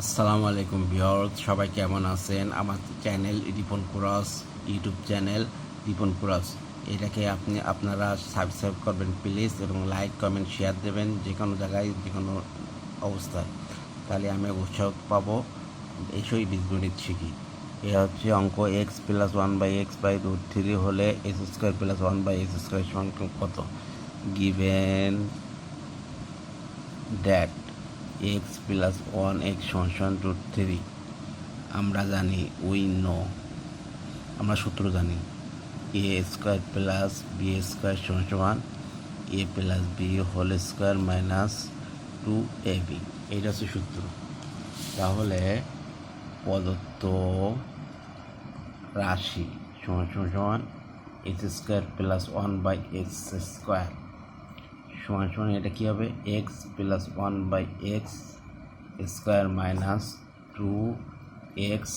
আসসালামু আলাইকুম ভিউয়ার সবাই কেমন আছেন? আমার channel Ripon cross, YouTube channel Ripon cross. এটাকে আপনি, আপনারা সাবস্ক্রাইব করবেন প্লিজ এবং লাইক কমেন্ট শেয়ার দেবেন যে কোনো জায়গায় যে কোনো অবস্থায়। তাহলে আমি উৎসাহ পাবো। এইসবই বীজগণিত শিখি এ হচ্ছে অঙ্ক x plus one by x by root three হলে x square plus one by x square সমান কত? Given that x plus one x সমান রুট থ্রি আমরা জানি উই নো আমরা সূত্র জানি। A square plus b square সমান সমান a plus b whole square minus two a b এইটা হচ্ছে সূত্র। তাহলে প্রদত্ত রাশি সমান সমান সমান x square plus one by x square সমান সমান এটা কী হবে? X plus one by x square minus two x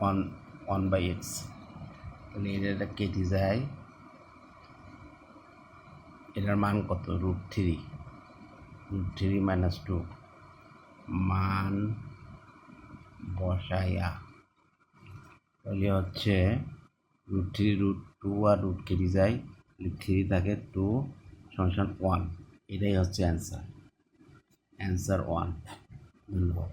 one one by x তাহলে এটা কেটে যায়। এটার মান কত? Root three root three minus two মান বসাইয়া তাহলে হচ্ছে রুট থ্রি রুট টু আর রুট কেটে যায়। থ্রি থাকে টু সমান ওয়ান এটাই হচ্ছে অ্যান্সার অ্যান্সার ওয়ান ধন্যবাদ।